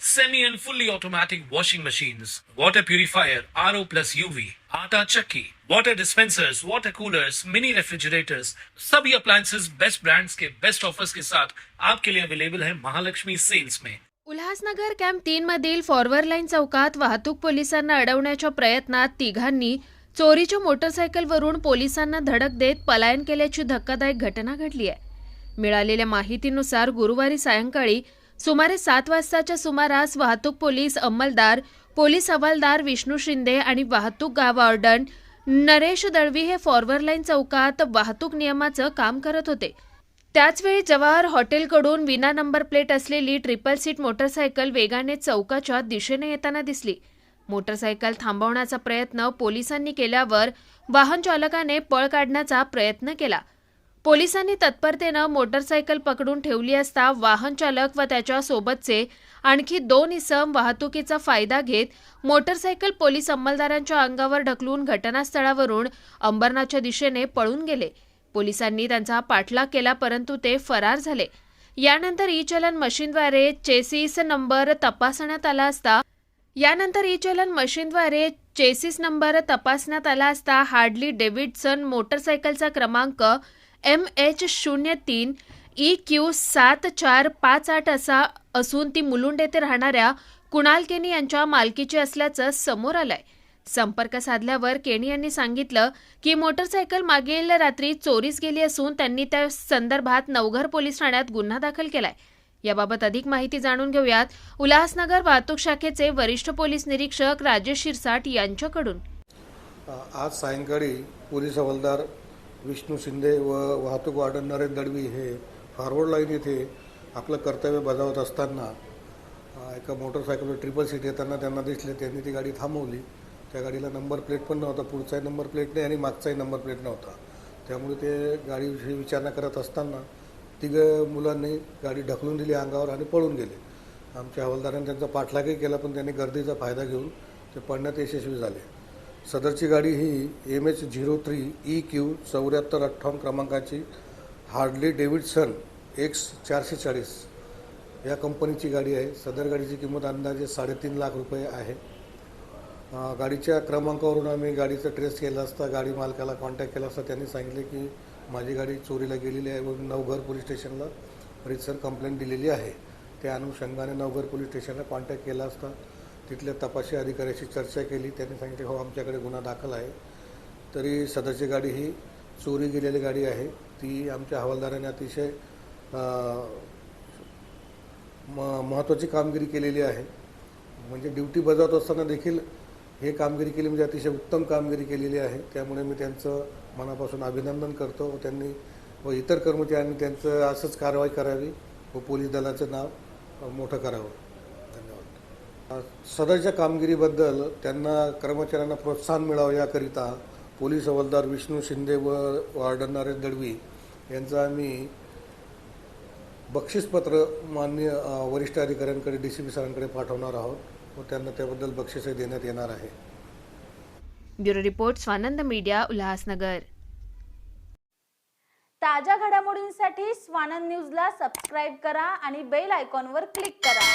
semi and fully automatic washing machines, water purifier, RO plus UV, आटा चक्की, water dispensers, water coolers, mini refrigerators, सभी appliances best brands के best offers के साथ आपके लिए अवेलेबल है महालक्ष्मी सेल्स में उल्हासनगर कॅम्प तीन मधील फॉरवर्ड लाईन चौकात वाहतूक पोलिसांना अडवण्याच्या प्रयत्नात तिघांनी चोरीच्या मोटरसायकलवरून पोलिसांना धडक देत पलायन केल्याची धक्कादायक घटना घडली आहे. मिळालेल्या माहितीनुसार गुरुवारी सायंकाळी सुमारे सात वाजताच्या सुमारास वाहतूक पोलीस अंमलदार पोलीस हवालदार विष्णू शिंदे आणि वाहतूक गावॉर्डन नरेश दळवी हे फॉरवर्ड लाईन चौकात वाहतूक नियमाचं काम करत होते. त्याचवेळी जवाहर हॉटेलकडून विना नंबर प्लेट असलेली ट्रिपल सीट मोटरसायकल वेगाने चौकाच्या दिशेने येताना दिसली. मोटरसायकल थांबवण्याचा प्रयत्न पोलिसांनी केल्यावर वाहन चालकाने पळ काढण्याचा प्रयत्न केला. पोलिसांनी तत्परतेनं मोटरसायकल पकडून ठेवली असता वाहन चालक व त्याच्या सोबतचे आणखी दोन इसम वाहतुकीचा फायदा घेत मोटरसायकल पोलीस अंमलदारांच्या अंगावर ढकलून घटनास्थळावरून अंबरनाथच्या दिशेने पळून गेले. पोलिसांनी त्यांचा पाठलाग केला परंतु ते फरार झाले. यानंतर ई चलन मशीनद्वारे चेसिस नंबर तपासण्यात आला असता यानंतर ई चलन मशीनद्वारे चेसिस नंबर तपासण्यात आला असता हार्डली डेव्हिडसन मोटरसायकलचा क्रमांक एम एच शून्य तीन ई क्यू सात चार पाच आठ असा असून ती मुलुंड येथे राहणाऱ्या कुणाल केनी यांच्या मालकीची असल्याचं समोर आलंय. संपर्क साधल्यावर केणी यांनी सांगितलं की मोटरसायकल मागील रात्री चोरीस गेली असून त्यांनी त्या संदर्भात नवघर पोलीस ठाण्यात गुन्हा दाखल केलाय. याबाबत अधिक माहिती जाणून घेऊयात उल्हासनगर वाहतूक शाखेचे वरिष्ठ पोलीस निरीक्षक राजेश शिरसाट यांच्याकडून. आज सायंकाळी पोलीस हवालदार विष्णू शिंदे व वाहतूक वार्डन नरेंद्र दडवी हे फॉरवर्ड लाईन येथे आपलं कर्तव्य बजावत असताना एका मोटरसायकलवर ट्रिपल सीट येताना त्यांना दिसले. त्यांनी ती गाडी थांबवली. त्या गाडीला नंबर प्लेट पण नव्हता. पुढचाही नंबर प्लेट नाही आणि मागचाही नंबर प्लेट नव्हता. त्यामुळे ते गाडीविषयी विचारणा करत असताना तिघं मुलांनी गाडी ढकलून दिली अंगावर आणि पळून गेले. आमच्या हवालदारांनी त्यांचा पाठलागही केला पण त्यांनी गर्दीचा फायदा घेऊन ते पडण्यात यशस्वी झाले. सदरची गाडी ही M H zero three E Q चौऱ्याहत्तर अठ्ठावन्न क्रमांकाची हार्डली डेव्हिडसन एक्स चारशे चाळीस या कंपनीची गाडी आहे. सदर गाडीची किंमत अंदाजे साडेतीन लाख रुपये आहे. गाडीच्या क्रमांकावरून आम्ही गाडीचं ट्रेस केलं असता गाडी मालकाला कॉन्टॅक्ट केला असता त्यांनी सांगितले की माझी गाडी चोरीला गेलेली आहे व नवघर पोलीस स्टेशनला रितसर कंप्लेंट दिलेली आहे. त्या अनुषंगाने नवघर पोलीस स्टेशनला कॉन्टॅक्ट केला असता. तिथल्या तपासी अधिकाऱ्याशी चर्चा केली. त्यांनी सांगितले हो आमच्याकडे गुन्हा दाखल आहे. तरी सदरची गाडी ही चोरी गेलेली गाडी आहे. ती आमच्या हवालदाराने अतिशय म महत्त्वाची कामगिरी केलेली आहे. म्हणजे ड्युटी बजावत असताना देखील हे कामगिरी केली म्हणजे अतिशय उत्तम कामगिरी केलेली आहे. त्यामुळे मी त्यांचं मनापासून अभिनंदन करतो व त्यांनी व इतर कर्मचाऱ्यांनी त्यांचं असंच कारवाई करावी व पोलीस दलाचं नाव मोठं करावं. धन्यवाद. सदरच्या कामगिरीबद्दल त्यांना कर्मचाऱ्यांना प्रोत्साहन मिळावं याकरिता पोलीस हवालदार विष्णू शिंदे व वार्डन नरेश दळवी यांचं आम्ही बक्षीसपत्र मान्य वरिष्ठ अधिकाऱ्यांकडे डी सी पी सरांकडे पाठवणार आहोत व त्यांना त्याबद्दल बक्षीसही देण्यात येणार आहे. Bureau report Swanand media Ulhasnagar. ताज्या घडामोडींसाठी स्वानंद न्यूजला सबस्क्राईब करा आणि बेल आयकॉनवर क्लिक करा.